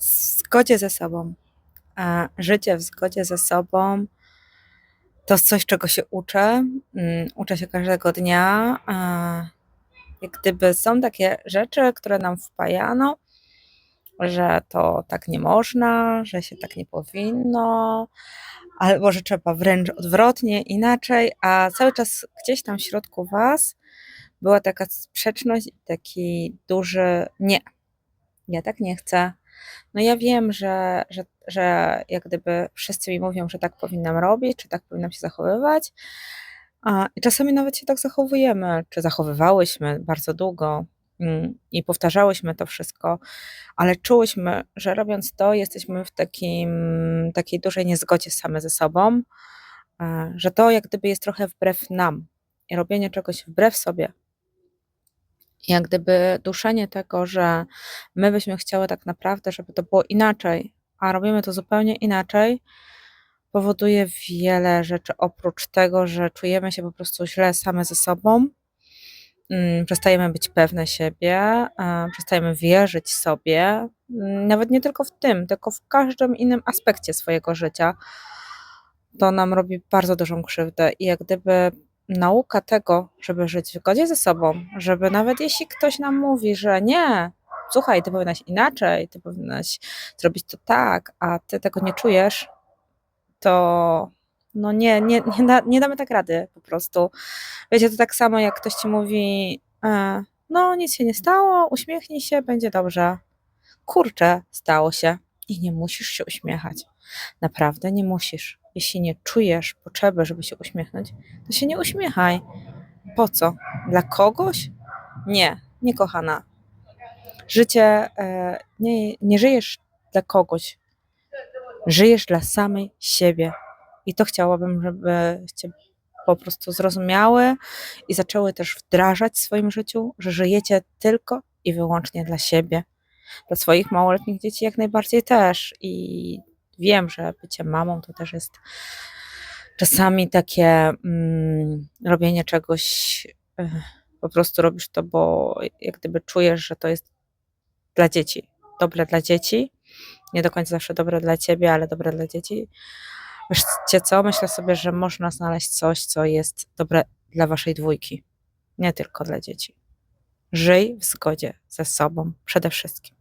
w zgodzie ze sobą. A życie w zgodzie ze sobą to coś, czego się uczę. Mm, Uczę się każdego dnia. Jak gdyby są takie rzeczy, które nam wpajano, że to tak nie można, że się tak nie powinno, albo że trzeba wręcz odwrotnie, inaczej, a cały czas gdzieś tam w środku Was była taka sprzeczność i taki duży nie. Ja tak nie chcę. No ja wiem, że, że, że jak gdyby wszyscy mi mówią, że tak powinnam robić, czy tak powinnam się zachowywać. I czasami nawet się tak zachowujemy, czy zachowywałyśmy bardzo długo mm, i powtarzałyśmy to wszystko, ale czułyśmy, że robiąc to, jesteśmy w takim, takiej dużej niezgodzie same ze sobą, e, że to jak gdyby jest trochę wbrew nam i robienie czegoś wbrew sobie. Jak gdyby duszenie tego, że my byśmy chciały tak naprawdę, żeby to było inaczej, a robimy to zupełnie inaczej, powoduje wiele rzeczy oprócz tego, że czujemy się po prostu źle same ze sobą, mm, przestajemy być pewne siebie, przestajemy wierzyć sobie, mm, nawet nie tylko w tym, tylko w każdym innym aspekcie swojego życia. To nam robi bardzo dużą krzywdę i jak gdyby nauka tego, żeby żyć w zgodzie ze sobą, żeby nawet jeśli ktoś nam mówi, że nie, słuchaj, ty powinnaś inaczej, ty powinnaś zrobić to tak, a ty tego nie czujesz, to no nie, nie, nie, da, nie damy tak rady po prostu. Wiecie, to tak samo jak ktoś ci mówi, e, no nic się nie stało, uśmiechnij się, będzie dobrze. Kurczę, stało się i nie musisz się uśmiechać. Naprawdę nie musisz. Jeśli nie czujesz potrzeby, żeby się uśmiechnąć, to się nie uśmiechaj. Po co? Dla kogoś? Nie, nie kochana. Życie e, nie, nie żyjesz dla kogoś, żyjesz dla samej siebie. I to chciałabym, żebyście po prostu zrozumiały i zaczęły też wdrażać w swoim życiu, że żyjecie tylko i wyłącznie dla siebie. Dla swoich małoletnich dzieci jak najbardziej też. I wiem, że bycie mamą to też jest czasami takie mm, robienie czegoś, eh, po prostu robisz to, bo jak gdyby czujesz, że to jest dla dzieci, dobre dla dzieci, nie do końca zawsze dobre dla ciebie, ale dobre dla dzieci. Wiecie co? Myślę sobie, że można znaleźć coś, co jest dobre dla waszej dwójki, nie tylko dla dzieci. Żyj w zgodzie ze sobą przede wszystkim.